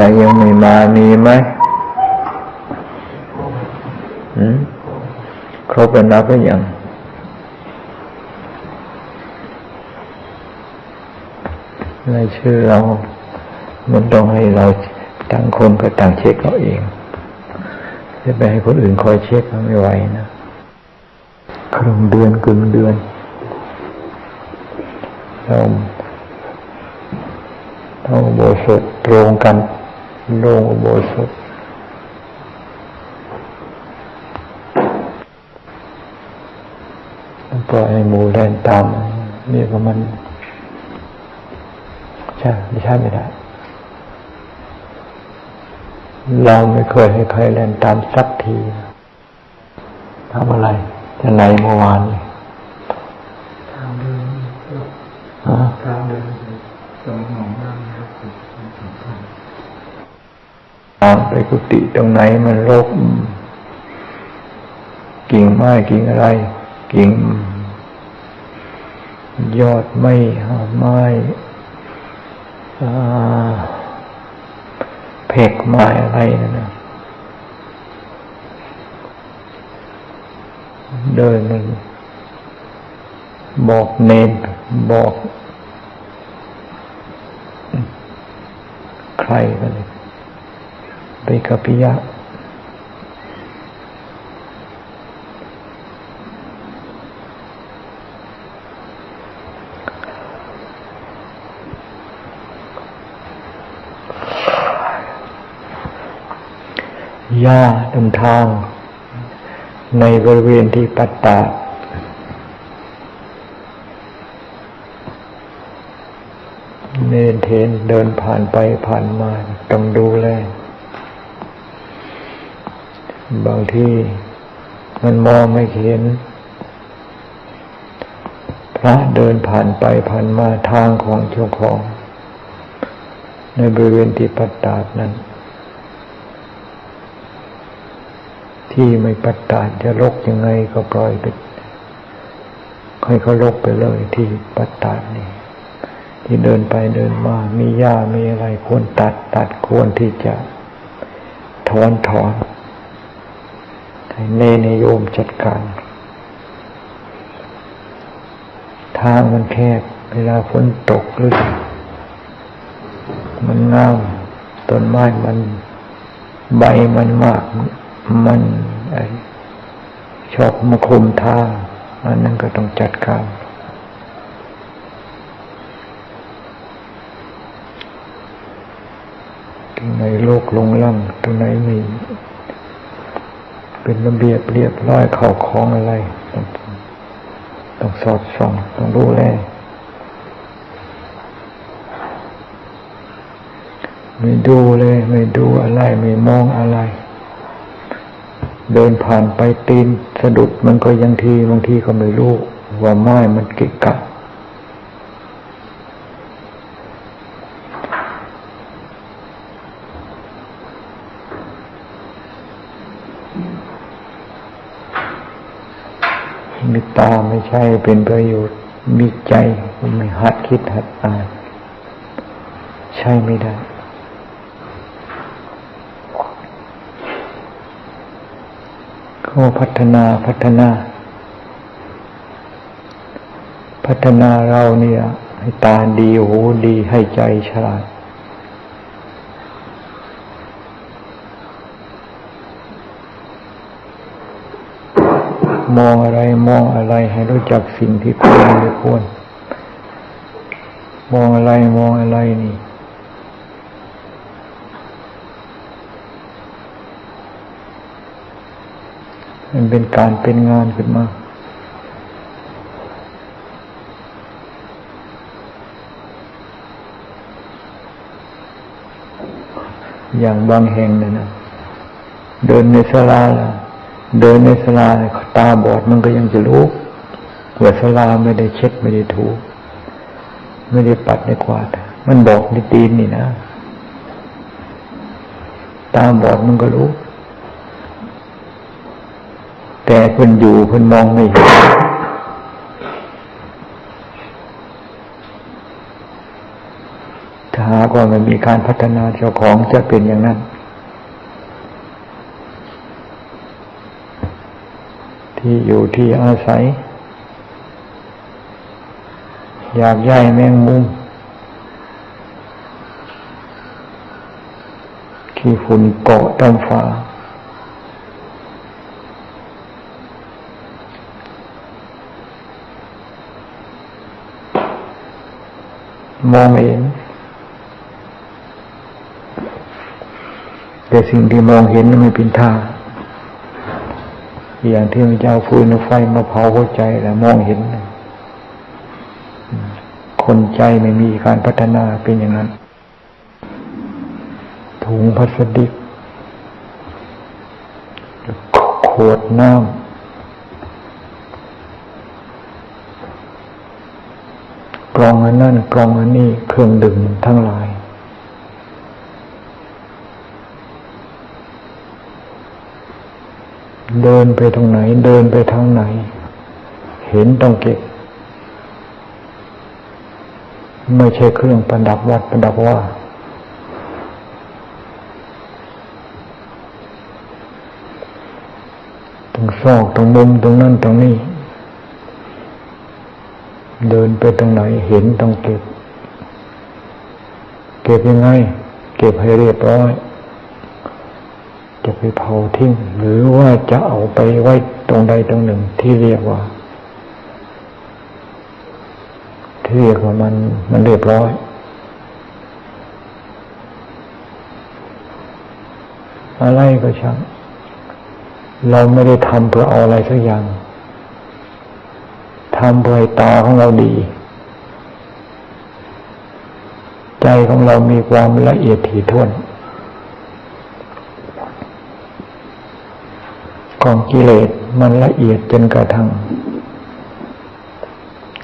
รยังไม่มามีไหมหืมครบแล้วนับหรือยังรายชื่อเรา มันต้องให้เราต่างคนก็ต่างเช็คเราเองจะไปให้คนอื่นคอยเช็คมันไม่ไหวนะครึ่งเดือนกึ่งเดือนเราเราอุโบสถตรงกัน โรงอุโบสถปล่อยให้หมูแลนตามนี่ก็มัน ใช่ไม่ใช่ไม่ได้ เราไม่เคยให้ใครแลนตามสักทีทำอะไรจะไหนเมื่อวานเลย ทางเดิน ฮะ ทางเดินตรงหนองน้ำนะครับผมสำคัญ ทางไป กุฏิตรงไหนมันรกกิ่งไม้กิ่งอะไร กิ่ง ยอดไม่หาไม้เพกไม้อะไรนั่นนะเดินมันบอกเนนบอก ใครกันเลย ปกับพิยะ หญ้าตามทาง ในบริเวณที่ปัตตาเนนเทนเดินผ่านไปผ่านมาต้องดูแล บางที่มันมองไม่เห็น พระเดินผ่านไปผ่านมาทางของเจ้าของ ในบริเวณที่ปัตตาดนั้น ที่ไม่ปัตตาดจะลกยังไงก็ปล่อยไปให้เขาลกไปเลยที่ปัตตาดนี่ที่เดินไปเดินมา มีหญ้ามีอะไรควรตัดตัดควรที่จะถอนถอน ให้เนนให้โยมจัดการ ทางมันแคบเวลาฝนตกหรือมันงามต้นไม้มันใบมันมาก มันไอชอบมาคุมทางอันนั้นก็ต้องจัดการตรงไหนโลกลงล่างตรงไหนมี เป็นระเบียบเรียบร้อยเข่าคล้องอะไรต้องต้องสอดส่องต้องดูแลไม่ดูเลย ไม่ดูอะไร ไม่มองอะไร เดินผ่านไปตีนสะดุดมันก็ยังทีบางทีก็ไม่รู้ ว่าไม้มันเกะกะ มีตา ไม่ใช่เป็นประโยชน์มีใจไม่หัดคิดหัดอ่านใช่ไม่ได้เขาพัฒนาพัฒนา พัฒนาเราเนี่ย ให้ตาดีหูดีให้ใจฉลาด มองอะไรมองอะไรให้รู้จักสิ่งที่ควรไม่ควร มองอะไรมองอะไรนี่ มันเป็นการเป็นงานขึ้นมาอย่างบางแห่งเนี่ยนะ เดินในศาลาล่ะ เดินในศาลาตาบอดมันก็ยังจะรู้ว่าศาลาไม่ได้เช็ดไม่ได้ถู ไม่ได้ปัดไม่กวาด มันบอกในตีนนี่นะ ตาบอดมันก็รู้ แต่เพิ่นอยู่เพิ่นมองไม่เห็นถามากว่ามันมีการพัฒนาเจ้าของจะเป็นอย่างนั้น ที่อยู่ที่อาศัย อยากย้ายแมงมุมขี้ฝุ่นเกาะตามฝามองเห็นแต่สิ่งที่มองเห็นมันไม่เป็นท่า อย่างที่พระเจ้าฟืนเอาไฟมาเผาหัวใจแล้วมองเห็น คนใจไม่มีการพัฒนาเป็นอย่างนั้น ถุงพลาสติกขวดน้ำกล่องอันนั่นกล่องอันนี้เครื่องดื่มทั้งหลาย เดินไปตรงไหน เดินไปทางไหน เห็นต้องเก็บ ไม่ใช่เครื่องประดับวัดประดับว่า ตรงซอกตรงมุมตรงนั้นตรงนี้ เดินไปตรงไหน เห็นต้องเก็บ เก็บยังไง เก็บให้เรียบร้อย จะไปเผาทิ้ง หรือว่าจะเอาไปไว้ตรงใดตรงหนึ่งที่เรียกว่า ที่เรียกว่ามันมันเรียบร้อยอะไรก็ช่างเราไม่ได้ทำเพื่อเอาอะไรสักอย่างทำเพื่อให้ตาของเราดี ใจของเรามีความละเอียดถี่ถ้วน ของกิเลสมันละเอียดจนกระทั่ง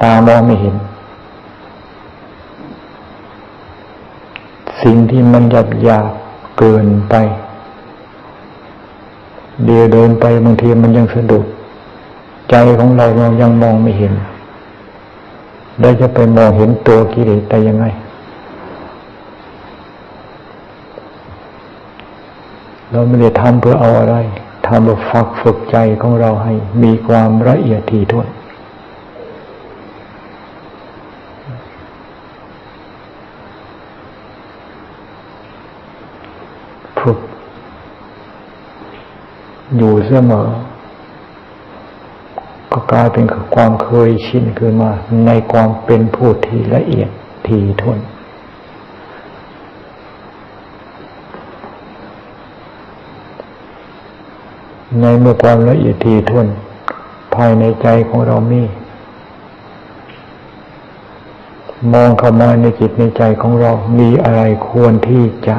ตามองไม่เห็น สิ่งที่มันหยาบหยาบเกินไป เดียวเดินไปบางทีมันยังสะดุด ใจของเราเรายังมองไม่เห็นได้จะไปมองเห็นตัวกิเลสแต่ยังไง เราไม่ได้ทำเพื่อเอาอะไร ทำเพื่อฝักฝึกใจของเราให้มีความละเอียดถี่ถ้วนฝึกอยู่เสมอ ก็กลายเป็นความเคยชินขึ้นมา ในความเป็นผู้ที่ละเอียดถี่ถ้วน ในเมื่อความละเอียดถี่วนภายในใจของเรามี มองเข้ามาในจิตในใจของเรา มีอะไรควรที่จะ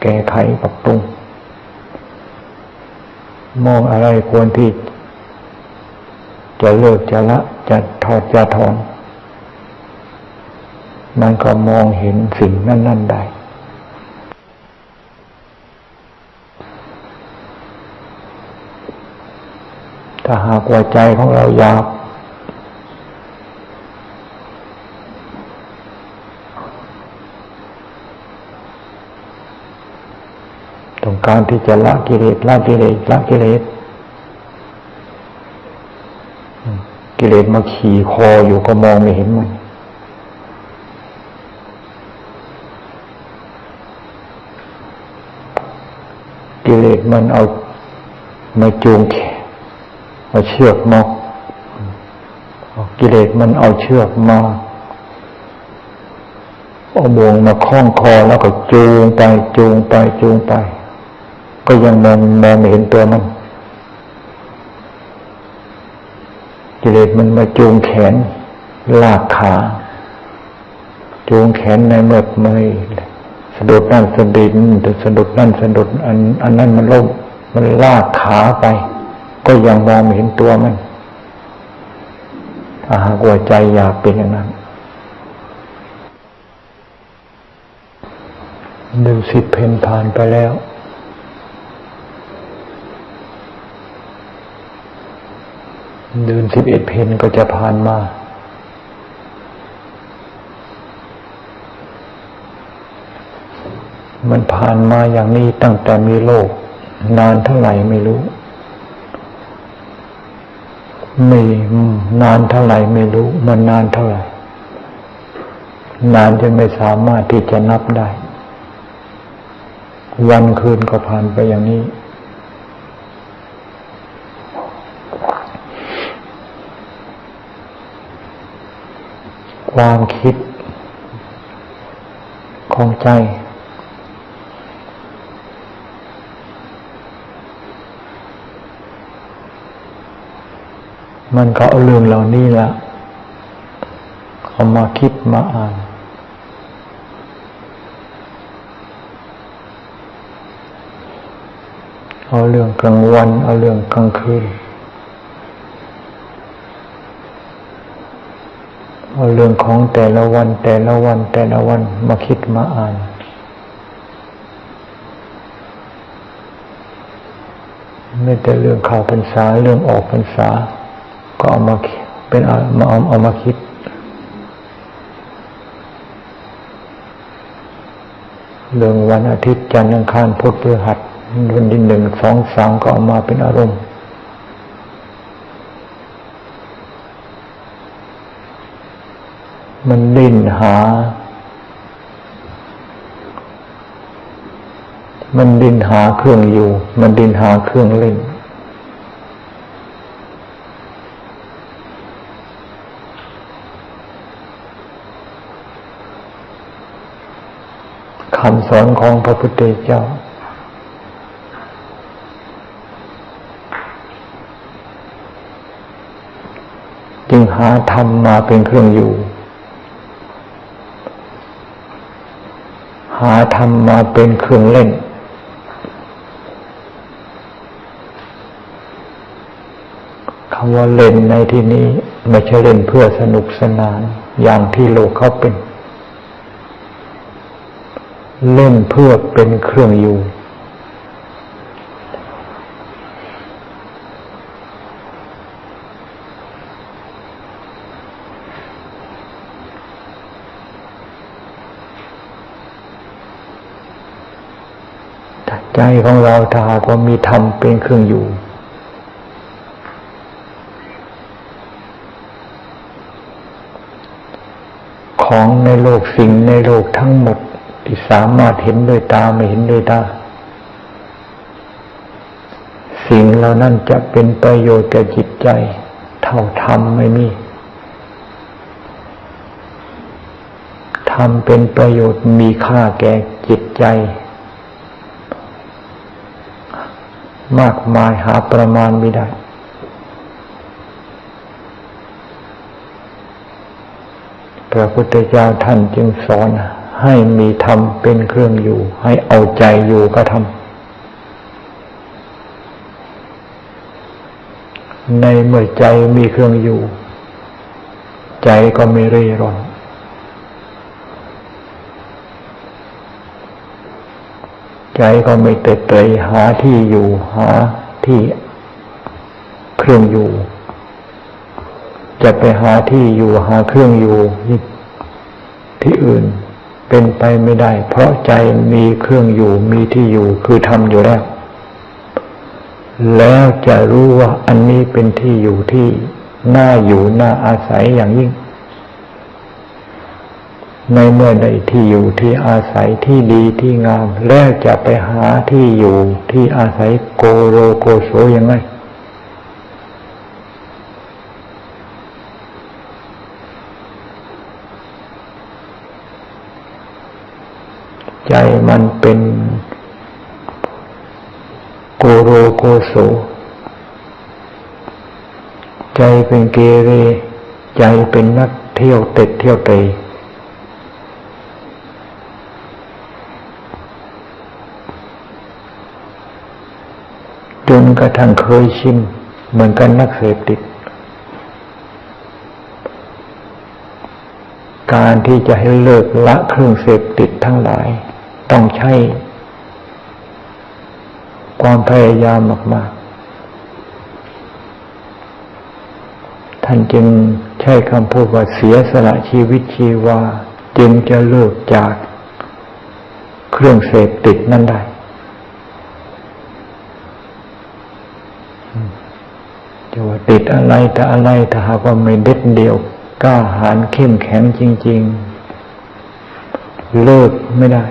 แก้ไขปรับปรุง มองอะไรควรที่จะเลิกจะละจะถอดจะถอนมันก็มองเห็นสิ่งนั่นๆ ได้ ถ้าหากว่าใจของเราหยาบต้องการที่จะละกิเลสละกิเลสละกิเลสกิเลสมาขี่คออยู่ก็มองไม่เห็นมันกิเลสมันเอามาจูงแข เอาเชือกมากิเลสมันเอาเชือกมาเอาบ่วงมาคล้องคอแล้วก็จูงไปจูงไปจูงไป ก็ยังมองมองไม่เห็นตัวมันกิเลสมันมาจูงแขน ลากขา จูงแขนในเมื่อไม่สะดุดนั่นสะดินแต่สะดุดนั่นสะดุดอันอันนั้นมันล้มมันลากขาไป ก็ยังมองเห็นตัวมันถ้าหากว่าใจอยากเป็นอย่างนั้นหนึ่งสิบเพนผ่านไปแล้ว เดือนสิบเอ็ดเพนก็จะผ่านมา มันผ่านมาอย่างนี้ตั้งแต่มีโลก นานเท่าไหร่ไม่รู้ ม่นานเท่าไหร่ไม่รู้ มันนานเท่าไหร่ นานจนไม่สามารถที่จะนับได้ วันคืนก็ผ่านไปอย่างนี้ ความคิดของใจ มันก็เอาเรื่องเหล่านี้ละเอามาคิดมาอ่านเอาเรื่องกลางวันเอาเรื่องกลางคืนเอาเรื่องของแต่ละวัน แต่ละวัน แต่ละวันมาคิดมาอ่าน ไม่แต่เรื่องข้าพรรษาเรื่องออกพรรษา ก็เอามาคิดเป็นเอามาเอามาคิด เรื่องวันอาทิตย์จันทร์อังคารพุธพฤหัสวันที่หนึ่งสองสามก็เอามาเป็นอารมณ์มันดิ้นหา มันดิ้นหาเครื่องอยู่ มันดิ้นหาเครื่องเล่น คำสอนของพระพุทธเจ้า จึงหาธรรมมาเป็นเครื่องอยู่ หาธรรมมาเป็นเครื่องเล่น คำว่าเล่นในที่นี้ไม่ใช่เล่นเพื่อสนุกสนานอย่างที่โลกเขาเป็น เล่นเพื่อเป็นเครื่องอยู่ใจของเราถ้าหากว่ามีธรรมเป็นเครื่องอยู่ ของในโลกสิ่งในโลกทั้งหมด ที่สามารถเห็นด้วยตาไม่เห็นด้วยตา สิ่งเหล่านั้นจะเป็นประโยชน์แก่จิตใจ เท่าธรรมไม่มีธรรมเป็นประโยชน์มีค่าแก่จิตใจ มากมายหาประมาณไม่ได้พระพุทธเจ้าท่านจึงสอน ให้มีธรรมเป็นเครื่องอยู่ ให้เอาใจอยู่ก็ทำในเมื่อใจมีเครื่องอยู่ ใจก็ไม่เร่ร่อนใจก็ไม่เตะเตยหาที่อยู่หาที่เครื่องอยู่ จะไปหาที่อยู่หาเครื่องอยู่ที่อื่น เป็นไปไม่ได้ เพราะใจมีเครื่องอยู่มีที่อยู่คือทำอยู่แล้ว แล้วจะรู้ว่าอันนี้เป็นที่อยู่ที่น่าอยู่น่าอาศัยอย่างยิ่ง ในเมื่อใดที่อยู่ที่อาศัยที่ดีที่งาม แล้วจะไปหาที่อยู่ที่อาศัยโกโรโกโสยังไง ใจมันเป็นโกโรโกโสใจเป็นเกเร ใจเป็นนักเที่ยวเต็ดเที่ยวเตะจนกระทั่งเคยชินเหมือนกันนักเสพติด การที่จะให้เลิกละเครื่องเสพติดทั้งหลาย ต้องใช้ ความพยายามมาก ๆ ท่านจึงใช้คำพูดว่าเสียสละชีวิตชีวา จึงจะเลิกจากเครื่องเสพติดนั่นได้ จะว่าติดอะไรแต่อะไรถ้าหากว่าไม่เด็ดเดียวกล้าหาญเข้มแข็งจริง ๆ เลิกไม่ได้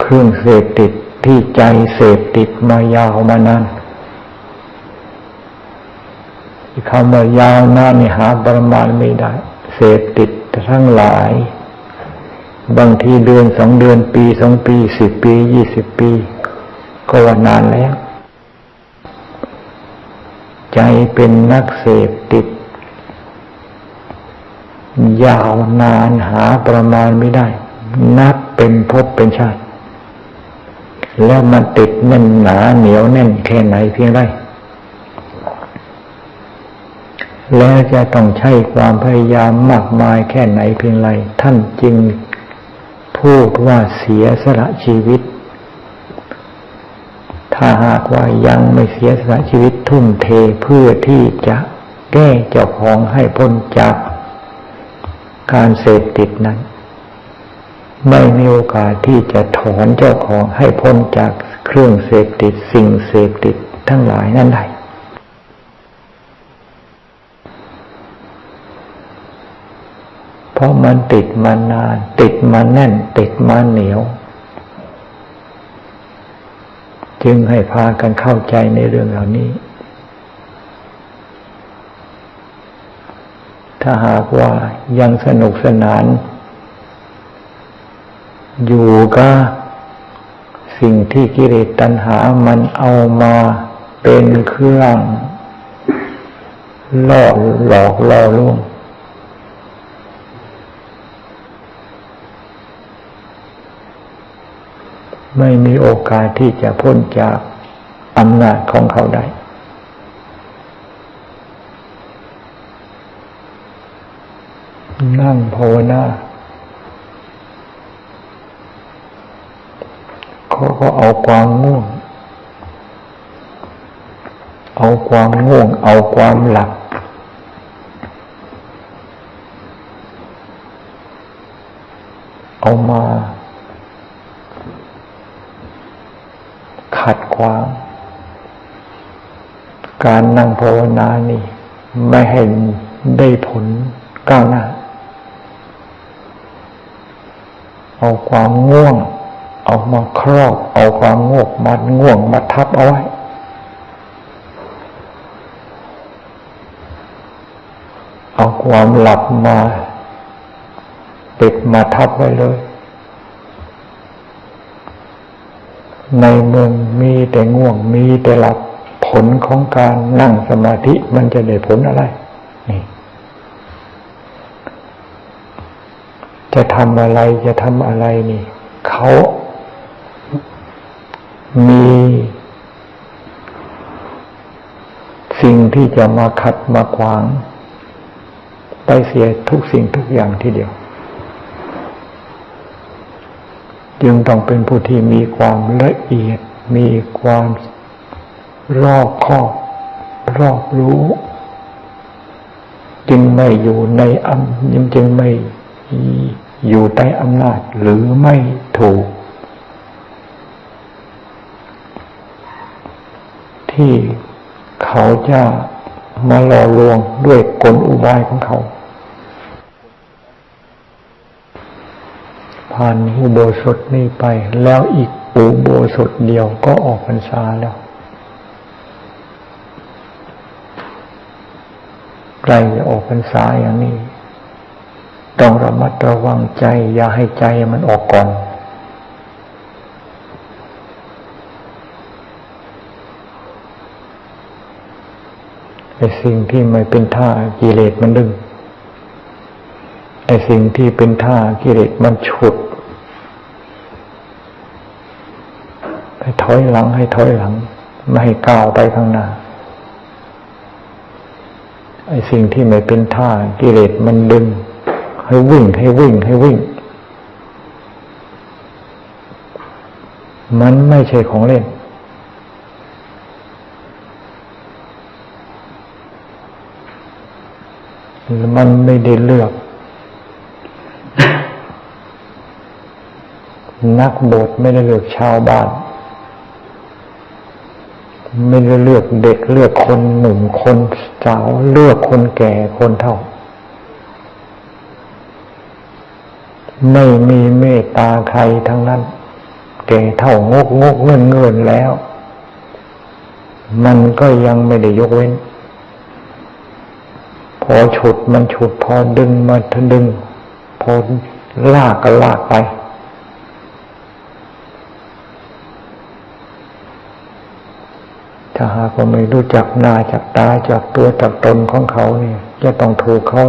เครื่องเสพติดที่ใจเสพติดมายาวมานานคำว่ายาวนานนี่หาประมาณไม่ได้ เสพติดทั้งหลาย บางทีเดือนสองเดือนปีสองปีสิบปียี่สิบปี ก็ว่านานแล้ว ใจเป็นนักเสพติด ยาวนานหาประมาณไม่ได้ นับเป็นภพเป็นชาติ แล้วมันติดแน่นหนาเหนียวแน่นแค่ไหนเพียงไรแล้วจะต้องใช้ความพยายามมากมายแค่ไหนเพียงไรท่านจึงพูดว่าเสียสละชีวิต ถ้าหากว่ายังไม่เสียสละชีวิตทุ่มเทเพื่อที่จะแก้เจ้าของให้พ้นจากการเสพติดนั้น ไม่มีโอกาสที่จะถอนเจ้าของให้พ้นจากเครื่องเสพติดสิ่งเสพติดทั้งหลายนั้นได้เพราะมันติดมานาน ติดมาแน่น ติดมาเหนียว จึงให้พากันเข้าใจในเรื่องเหล่านี้ ถ้าหากว่ายังสนุกสนาน อยู่ก็สิ่งที่กิเลสตัณหามันเอามาเป็นเครื่องล่อหลอกล่อลวงไม่มีโอกาสที่จะพ้นจากอำนาจของเขาได้ นั่งภาวนา เขาก็เอาความง่วง เอาความง่วง เอาความหลับเอามา ขัดขวาง การนั่งภาวนานี่ ไม่ให้ได้ผลก้าวหน้า เอาความง่วง เอามาครอบ เอาความง่วงมัดง่วงมาทับเอาไว้เอาความหลับมาปิดมาทับไว้เลย ในเมืองมีแต่ง่วงมีแต่หลับผลของการนั่งสมาธิมันจะได้ผลอะไร นี่ จะทำอะไรจะทำอะไรนี่ เขา มีสิ่งที่จะมาขัดมาขวาง ไปเสียทุกสิ่งทุกอย่างทีเดียว จึงต้องเป็นผู้ที่มีความละเอียด มีความรอบคอบ รอบรู้ จึงไม่อยู่ในอำยังจึงไม่อยู่ใต้อำนาจหรือไม่ถูก ที่เขาจะมาหล่อลวงด้วยกลอุบายของเขา ผ่านอุโบสถนี้ไปแล้วอีกอุโบสถเดียวก็ออกพรรษาแล้วใกล้จะออกพรรษาอย่างนี้ ต้องระมัดระวังใจ อย่าให้ใจมันออกก่อน ไอ้สิ่งที่ไม่เป็นท่ากิเลสมันดึงไอ้สิ่งที่เป็นท่ากิเลสมันฉุด ให้ถอยหลังให้ถอยหลัง ไม่ให้ก้าวไปข้างหน้า ไอ้สิ่งที่ไม่เป็นท่ากิเลสมันดึง ให้วิ่งให้วิ่งให้วิ่ง มันไม่ใช่ของเล่น มันไม่ได้เลือก นักบวชไม่ได้เลือกชาวบ้าน ไม่ได้เลือกเด็กเลือกคนหนุ่มคนสาวเลือกคนแก่คนเฒ่า ไม่มีเมตตาใครทั้งนั้น แก่เท่างกงกเงินเงินแล้ว มันก็ยังไม่ได้ยกเว้น พอฉุดมันฉุด พอดึงมาทดึง พอลากก็ลากไป ถ้าหากว่าไม่รู้จักหน้าจักตาจักตัวจักตนของเขาเนี่ยจะต้องถูกเขา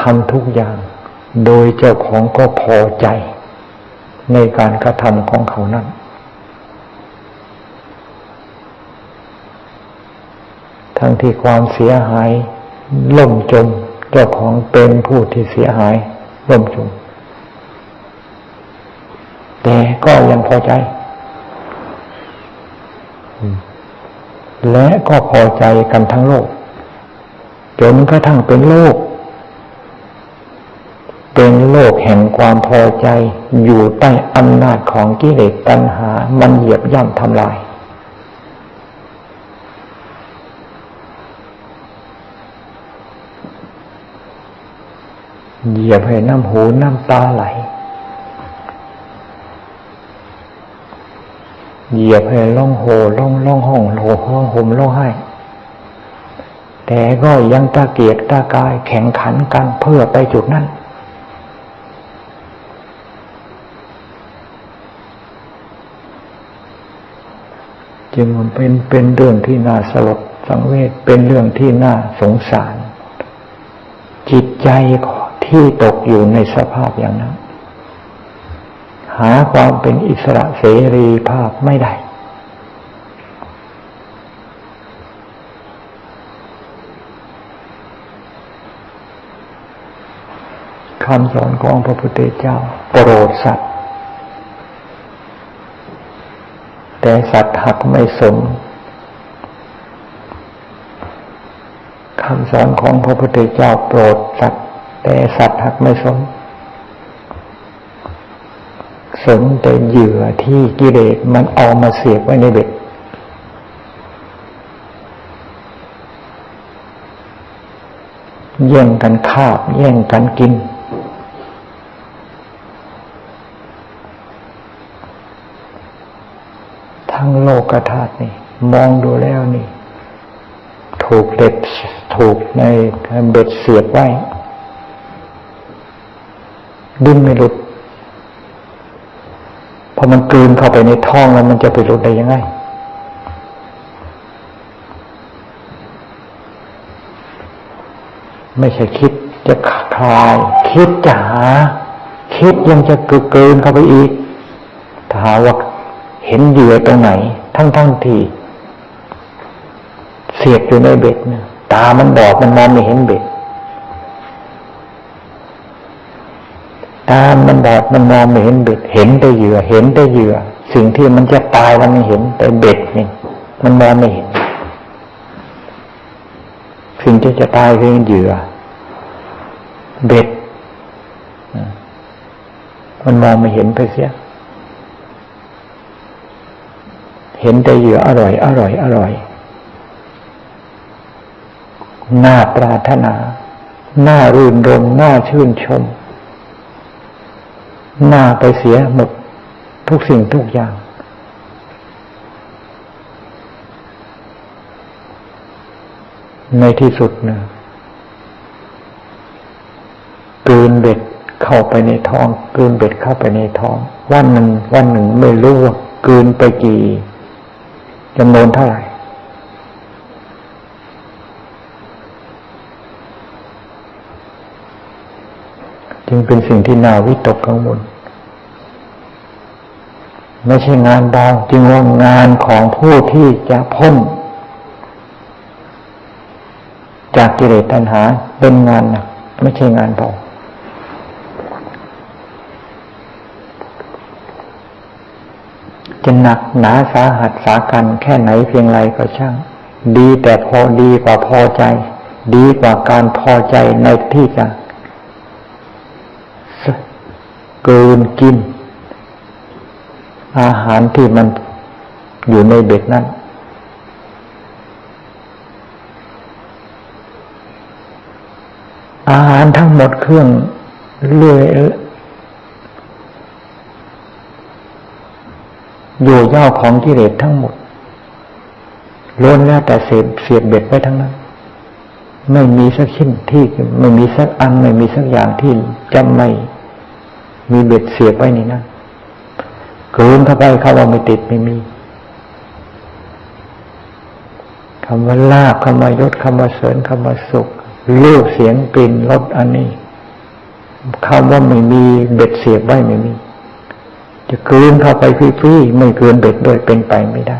ทำทุกอย่าง โดยเจ้าของก็พอใจ ในการกระทำของเขานั้น ทั้งที่ความเสียหายล่มจมเจ้าของเป็นผู้ที่เสียหายล่มจม แต่ก็ยังพอใจ และก็พอใจกันทั้งโลก จนกระทั่งเป็นโลก เป็นโลกแห่งความพอใจอยู่ใต้อำนาจของกิเลสตัณหา มันเหยียบย่ำทำลาย เหยียบให้น้ำหูน้ำตาไหล เหยียบให้ล่องโหล่องล่องห้องโหห้องห่มล่องไห้ แต่ก็ยังตะเกียกตะกายแข่งขันกันเพื่อไปจุดนั้นจึงมันเป็นเป็นเรื่องที่น่าสลดสังเวชเป็นเรื่องที่น่าสงสาร จิตใจ ที่ตกอยู่ในสภาพอย่างนั้น หาความเป็นอิสระเสรีภาพไม่ได้ คำสอนของพระพุทธเจ้า โปรดสัตว์ แต่สัตว์หักไม่สนคำสอนของพระพุทธเจ้าโปรดสัตว์ แต่สัตว์หักไม่สน สนแต่เหยื่อที่กิเลสมันเอามาเสียบไว้ในเบ็ดแย่งกันคาบแย่งกันกิน ทั้งโลกธาตุนี่ มองดูแล้วนี่ ถูกเด็ดถูกในเบ็ดเสียบไว้ ดิ้นไม่หลุดพอมันกลืนเข้าไปในท้องแล้วมันจะไปหลุดได้ยังไงไม่ใช่คิดจะคลาย คิดจะหา คิดยังจะเกินเข้าไปอีกถ้าหาว่าเห็นเหยื่อตรงไหน ทั้งทั้งที่เสียบอยู่ในเบ็ดเนี่ยตามันบอดมันมองไม่เห็นเบ็ด ตามันบอดมันมองไม่เห็นเบ็ดเห็นแต่เหยื่อเห็นแต่เหยื่อ สิ่งที่มันจะตายมันไม่เห็นแต่เบ็ดนี่มันมองไม่เห็นสิ่งที่จะตายคือเหยื่อ เบ็ดมันมองไม่เห็นไปเสีย เห็นแต่เหยื่ออร่อย อร่อย อร่อยน่าปรารถนา น่ารื่นรมน่าชื่นชม น่าไปเสียหมดทุกสิ่งทุกอย่าง ในที่สุดนะกลืนเบ็ดเข้าไปในท้องกลืนเบ็ดเข้าไปในท้อง วันหนึ่งวันหนึ่งไม่รู้ว่ากลืนไปกี่จำนวนเท่าไหร่ จึงเป็นสิ่งที่น่าวิตกกังวลไม่ใช่งานเบาจึงว่างานของผู้ที่จะพ้น จากกิเลสตัณหาเป็นงานหนักไม่ใช่งานเบาจะหนักหนาสาหัสสากันแค่ไหนเพียงไรก็ช่าง ดีแต่พอดีกว่าพอใจ ดีกว่าการพอใจในที่จะ เกินกิน อาหารที่มันอยู่ในเบ็ดนั้นอาหารทั้งหมดเครื่องเลื่อยอยู่ย่อของกิเลสทั้งหมดล้วนแล้วแต่เสียบเสียบเบ็ดไปทั้งนั้น ไม่มีสักชิ้นที่ไม่มีสักอันไม่มีสักอย่างที่จะไม่ มีเบ็ดเสียบไว้นี่นะเกินเข้าไปเขาว่าไม่ติดไม่มีคำว่าลาบคำว่ายศคำว่าเสริญคำว่าสุขรูปเสียงกลิ่นรสอันนี้คำว่าไม่มีเบ็ดเสียบไว้ไม่มี จะเกินเข้าไปฟรีๆไม่เกินเบ็ดด้วยเป็นไปไม่ได้